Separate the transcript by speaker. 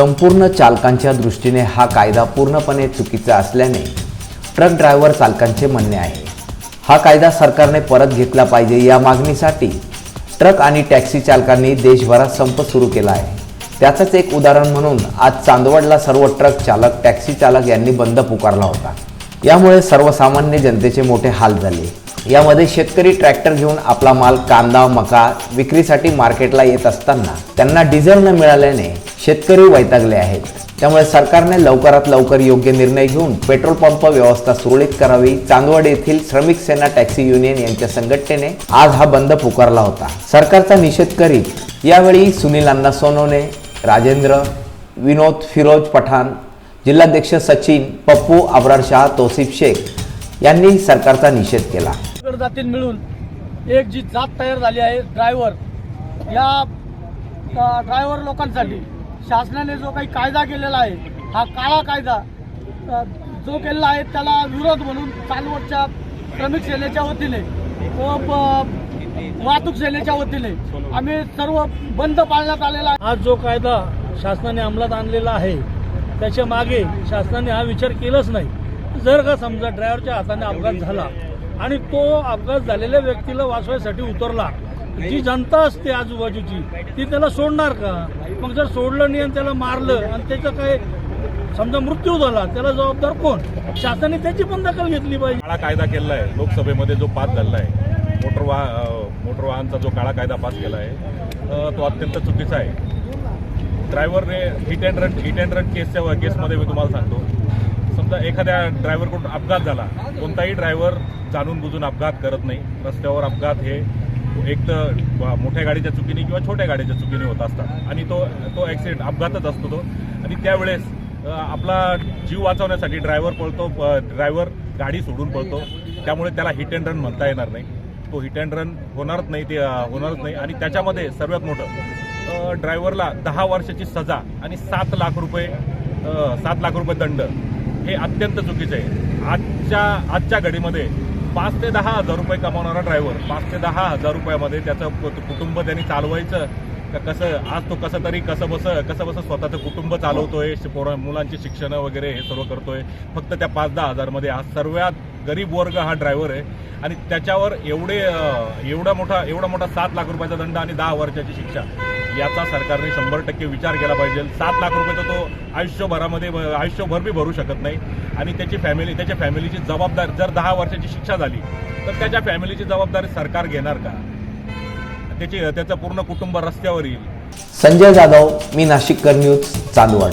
Speaker 1: संपूर्ण चालकांच्या दृष्टीने हा कायदा पूर्णपणे चुकीचा असल्याने ट्रक ड्रायव्हर चालकांचे म्हणणे आहे. हा कायदा सरकारने परत घेतला पाहिजे या मागणीसाठी ट्रक आणि टॅक्सी चालकांनी देशभरात संप सुरू केला आहे. त्याचंच एक उदाहरण म्हणून आज चांदवडला सर्व ट्रक चालक टॅक्सी चालक यांनी बंद पुकारला होता. यामुळे सर्वसामान्य जनतेचे मोठे हाल झाले. यामध्ये शेतकरी ट्रॅक्टर घेऊन आपला माल कांदा मका विक्रीसाठी मार्केटला येत असताना त्यांना डिझेल न मिळाल्याने शेतकरी वैतागले आहेत. त्यामुळे सरकारने लवकरात लवकर योग्य निर्णय घेऊन पेट्रोल पंप व्यवस्था सुरळीत करावी. चांदवड येथील श्रमिक सेना टॅक्सी युनियन यांच्या संघटनेने आज हा बंद पुकारला होता. सरकारचा निषेध करीत यावेळी सुनील अण्णा सोनवणे राजेंद्र विनोद फिरोज पठाण जिल्हाध्यक्ष सचिन पप्पू अब्रार शाह तोसिफ शेख यांनी सरकारचा निषेध केला.
Speaker 2: मिळून एक जी जात तयार झाली आहे ड्रायव्हर या ड्रायव्हर लोकांसाठी शासनाने जो काही कायदा केलेला आहे हा काळा कायदा जो केलेला आहे त्याला विरोध म्हणून चालवटच्या श्रमिक सेनेच्या वतीने व वाहतूक सेनेच्या वतीने आम्ही सर्व बंद पाळण्यात आलेला आहे.
Speaker 3: आज जो कायदा शासनाने अंमलात आणलेला आहे त्याच्यामागे शासनाने हा विचार केलाच नाही. जर का समजा ड्रायव्हरच्या हाताने अपघात झाला आणि तो अपघात झालेल्या व्यक्तीला वाचवायसाठी उतरला जी जनता असते आजूबाजूची ती त्याला सोडणार का? मग जर सोडलं नाही आणि त्याला मारलं आणि त्याचं काय समजा मृत्यू झाला त्याला जबाबदार कोण? शासनाने त्याची पण दखल घेतली पाहिजे.
Speaker 4: काळा कायदा केलाय. आहे लोकसभेमध्ये जो पास झालेला आहे मोटर वाह मोटर वाहनचा जो काळा कायदा पास केला आहे तो अत्यंत चुकीचा आहे. ड्रायव्हरने hit and run hit and run केसच्या केसमध्ये मी तुम्हाला सांगतो. समजा एखाद्या ड्रायव्हरकडून अपघात झाला कोणताही ड्रायव्हर जाणून बुजून अपघात करत नाही. रस्त्यावर अपघात हे एक तर मोठ्या गाडीच्या चुकीने किंवा छोट्या गाडीच्या चुकीने होत असतात. आणि तो तो ॲक्सिडेंट अपघातच असतो तो. आणि त्यावेळेस आपला जीव वाचवण्यासाठी ड्रायव्हर पळतो ड्रायव्हर गाडी सोडून पळतो. त्यामुळे त्याला हिट अँड रन म्हणता येणार नाही. तो हिट अँड रन होणारच नाही ते होणारच नाही. आणि त्याच्यामध्ये सर्वात मोठं ड्रायव्हरला दहा वर्षाची सजा आणि सात लाख रुपये सात लाख रुपये दंड हे अत्यंत चुकीचं आहे. आजच्या आजच्या घडीमध्ये पाच ते दहा हजार रुपये कमावणारा ड्रायव्हर पाच ते दहा हजार रुपयामध्ये त्याचं कुटुंब त्यांनी चालवायचं. का कसं आज तो कसं तरी कसं बसं कसं बसं स्वतःचं कुटुंब चालवतोय शि- पोरं मुलांची शिक्षणं वगैरे हे सर्व करतोय. फक्त त्या पाच दहा हजारमध्ये आज सर्वात गरीब वर्ग हा ड्रायव्हर आहे. आणि त्याच्यावर एवढे एवढा मोठा एवढा मोठा सात लाख रुपयाचा दंड आणि दहा वर्षाची शिक्षा. याचा सरकारने शंभर टक्के विचार केला पाहिजे. सात लाख रुपये तर तो आयुष्यभरामध्ये आयुष्यभर बी भरू शकत नाही. आणि त्याची फॅमिली त्याच्या फॅमिलीची जबाबदारी जर दहा वर्षाची शिक्षा झाली तर त्याच्या फॅमिलीची जबाबदारी सरकार घेणार का? त्याची त्याचं पूर्ण कुटुंब रस्त्यावर येईल.
Speaker 1: संजय जाधव मी नाशिककर न्यूज चांदवड.